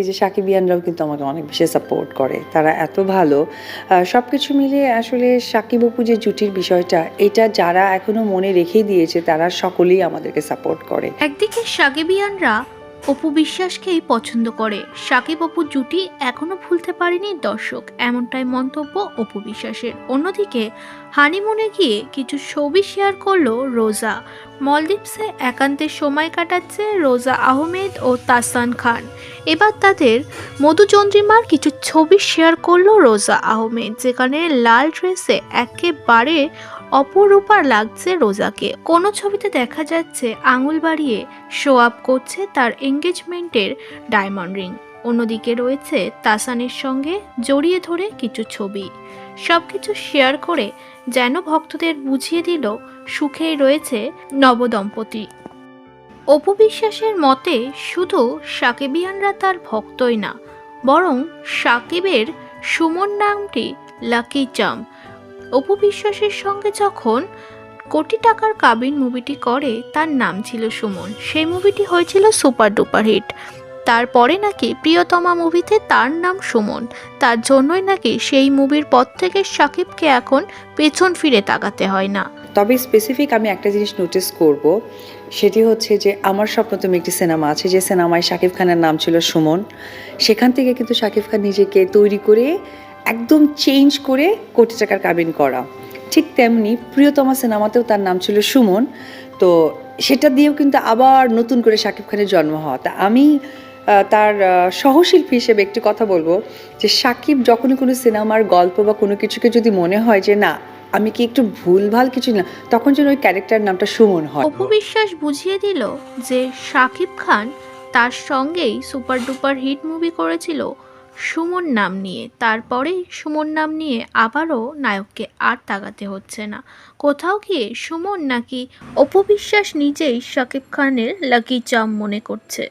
এই যে সাকিবিয়ানরাও কিন্তু আমাকে অনেক বেশি সাপোর্ট করে। তারা এত ভালো। সব কিছু মিলিয়ে আসলে সাকিব অপু যে জুটির বিষয়টা, এটা যারা এখনও মনে রেখে দিয়েছে, তারা সকলেই আমাদেরকে সাপোর্ট করে। একদিকে সাকিবিয়ানরা অপু বিশ্বাসকেই পছন্দ করে। সাকিব অপু জুটি এখনও ভুলতে পারেনি দর্শক, এমনটাই মন্তব্য অপু বিশ্বাসের। অন্যদিকে, হানিমুনে গিয়ে কিছু ছবি শেয়ার করল রোজা। মলদ্বীপসে একান্তে সময় কাটাচ্ছে রোজা আহমেদ ও তাসান খান। এবার তাদের মধুচন্দ্রিমার কিছু ছবি শেয়ার করল রোজা আহমেদ, যেখানে লাল ড্রেসে একেবারে অপরূপা লাগছে রোজাকে। কোনো ছবিতে দেখা যাচ্ছে আঙুল বাড়িয়ে শো আপ করছে তার এঙ্গেজমেন্টের ডায়মন্ড রিং অন্যদিকে রয়েছে তাসানের সঙ্গে জড়িয়ে ধরে কিছু ছবি। সব কিছু শেয়ার করে যেন ভক্তদের বুঝিয়ে দিল সুখেই রয়েছে নবদম্পতি। অপু বিশ্বাসের মতে শুধু সাকিবিয়ানরা তার ভক্তই না, বরং সাকিবের সুমন নামটি লাকি চাম অপু বিশ্বাসের সঙ্গে যখন কোটি টাকার কাবিন মুভিটি করে, তার নাম ছিল সুমন। সেই মুভিটি হয়েছিল সুপার ডুপার হিট তারপরে নাকি প্রিয়তমা মুভিতে তার নাম সুমন। তার জন্যই নাকি সেই মুভির পর থেকে সাকিবকে এখন পেছন ফিরে তাকাতে হয় না। তবে স্পেসিফিক আমি একটা জিনিস নোটিস করব, সেটি হচ্ছে যে আমার স্বপ্ন তুমি একটি সিনেমা আছে, যে সিনেমায় শাকিব খানের নাম ছিল সুমন। সেখান থেকে কিন্তু শাকিব খান নিজেকে তৈরি করে একদম চেঞ্জ করে কোটি টাকার কাবিন করা। ঠিক তেমনি প্রিয়তমা সিনেমাতেও তার নাম ছিল সুমন। তো সেটা দিয়েও কিন্তু আবার নতুন করে শাকিব খানের জন্ম হওয়া। তা আমি তার সহশিল্পী হিসেবে একটি কথা বলব যে সাকিব যখনই কোনো সিনেমার গল্প বা কোনো কিছুকে যদি মনে হয় যে না, আমি কি একটু ভুলভাল কিছু না, তখন যেন ওই ক্যারেক্টার নামটা সুমন হয়। অপবিশ্বাস বুঝিয়ে দিল যে শাকিব খান তার সঙ্গেই সুপার ডুপার হিট মুভি করেছিল সুমন নাম নিয়ে তারপরেই সুমন নাম নিয়ে আবারও নায়ককে আর তাগাতে হচ্ছে না। কোথাও গিয়ে সুমন নাকি অপবিশ্বাস নিজেই শাকিব খানের লাকি চাম মনে করছে?